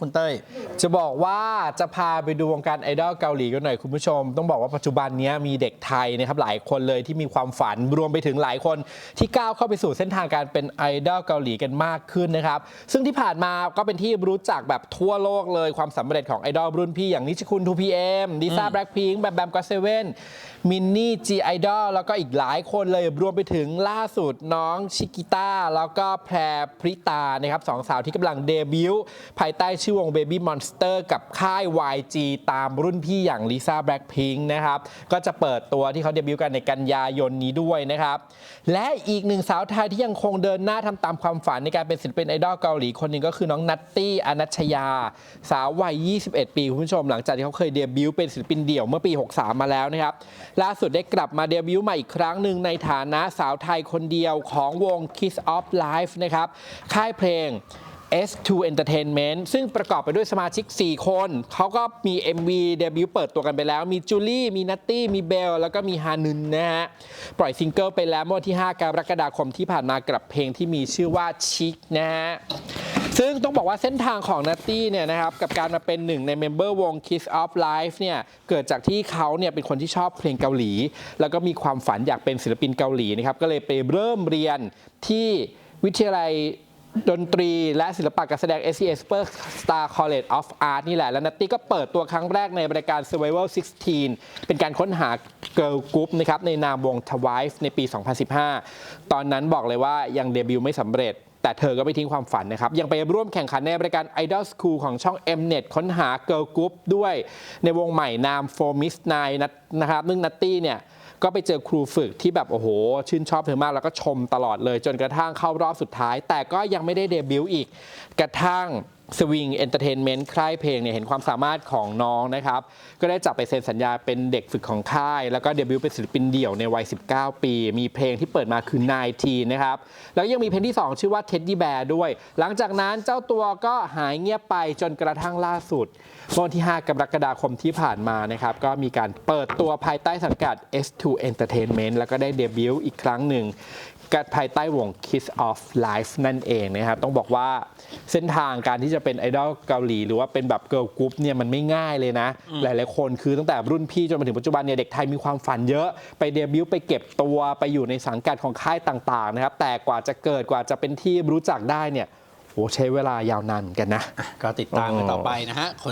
คุณเต้ยจะบอกว่าจะพาไปดูวงการไอดอลเกาหลีกันหน่อยคุณผู้ชม ต้องบอกว่าปัจจุบันนี้มีเด็กไทยนะครับหลายคนเลยที่มีความฝันรวมไปถึงหลายคนที่ก้าวเข้าไปสู่เส้นทางการเป็นไอดอลเกาหลีกันมากขึ้นนะครับ ซึ่งที่ผ่านมาก็เป็นที่รู้จักแบบทั่วโลกเลยความสำเร็จของไอดอลรุ่นพี่อย่างนิชคุณ 2PM ดิซ่าแบล็คพิงค์แบมแบมก็เซเว่นมินนี่จีไอดอลแล้วก็อีกหลายคนเลยรวมไปถึงล่าสุดน้องชิกิต้าแล้วก็แพรพริตานะครับสองสาวที่กำลังเดบิวต์ภายใต้ชื่อวง Baby Monster กับค่าย YG ตามรุ่นพี่อย่างลิซ่าแบล็คพิงค์นะครับ ก็จะเปิดตัวที่เขาเดบิวต์กันในกันยายนนี้ด้วยนะครับ และอีกหนึ่งสาวไทยที่ยังคงเดินหน้าทำตามความฝันในการเป็นศิลปินไอดอลเกาหลีคนหนึ่งก็คือน้องนัตตี้อนัชชยา สาววัย 21 ปีคุณผู้ชม หลังจากที่เขาเคยเดบิวต์เป็นศิลปินเดี่ยวเมื่อปี 63 มาแล้วนะครับ ล่าสุดได้กลับมาเดบิวต์ใหม่อีกครั้งหนึ่งในฐานะสาวไทยคนเดียวของวง Kiss of Life นะครับค่ายเพลง S2 Entertainment ซึ่งประกอบไปด้วยสมาชิก 4 คน เขาก็มี MV เดบิวต์เปิดตัวกันไปแล้ว มีจูลี่ มีนัตตี้ มีเบล แล้วก็มีฮานุนนะฮะ ปล่อยซิงเกิลไปแล้วเมื่อวันที่ 5 กรกฎาคมที่ผ่านมากับเพลงที่มีชื่อว่าชิคนะฮะ ซึ่งต้องบอกว่าเส้นทางของนัตตี้เนี่ยนะครับ กับการมาเป็นหนึ่งในเมมเบอร์วง Kiss of Life เนี่ย เกิดจากที่เขาเนี่ยเป็นคนที่ชอบเพลงเกาหลี แล้วก็มีความฝันอยากเป็นศิลปินเกาหลีนะครับ ก็เลยไปเริ่มเรียนที่วิทยาลัย ดนตรีและศิลปะการแสดง SCA Super Star College of Art นี่แหละ แล้วนัตตี้ก็เปิดตัวครั้งแรกในรายการ Survival 16 เป็นการค้นหา Girl Group นะครับในนามวง Twice ในปี 2015 ตอนนั้นบอกเลยว่ายังเดบิวต์ไม่สำเร็จแต่เธอก็ไม่ทิ้งความฝันนะครับ ยังไปร่วมแข่งขันในรายการ Idol School ของช่อง Mnet ค้นหา Girl Group ด้วยในวงใหม่นาม For Miss Nine นะนะครับซึ่งนัตตี้เนี่ย ก็ไปเจอครูฝึกที่แบบโอ้โห ชื่นชอบเธอมากแล้วก็ชมตลอดเลย จนกระทั่งเข้ารอบสุดท้าย แต่ก็ยังไม่ได้เดบิวต์อีกกระทั่ง สวิงเอนเตอร์เทนเมนต์ค่ายเพลงเนี่ยเห็นความสามารถของน้องนะครับ ก็ได้จับไปเซ็นสัญญาเป็นเด็กฝึกของค่าย แล้วก็เดบิวต์เป็นศิลปินเดี่ยวในวัย 19 ปี มีเพลงที่เปิดมาคือ 19 นะครับ แล้วยังมีเพลงที่ 2 ชื่อว่า Teddy Bear ด้วย หลังจากนั้นเจ้าตัวก็หายเงียบไปจนกระทั่งล่าสุดเมื่อวันที่ 5 กรกฎาคมที่ผ่านมานะครับ ก็มีการเปิดตัวภายใต้สังกัด S2 Entertainment แล้วก็ได้เดบิวต์อีกครั้งหนึ่ง กับภายใต้วง Kiss of Life นั่นเองนะครับ ต้องบอกว่าเส้นทางการที่จะเป็นไอดอลเกาหลี หรือว่าเป็นแบบเกิร์ลกรุ๊ปเนี่ยมันไม่ง่ายเลยนะ หลายๆคนคือตั้งแต่รุ่นพี่จนมาถึงปัจจุบันเนี่ยเด็กไทยมีความฝันเยอะ ไปเดบิวต์ไปเก็บตัวไปอยู่ในสังกัดของค่ายต่างๆนะครับ แต่กว่าจะเกิดกว่าจะเป็นที่รู้จักได้เนี่ยโหใช้เวลายาวนานเหมือนกันนะ ก็ติดตามกันต่อไปนะฮะคน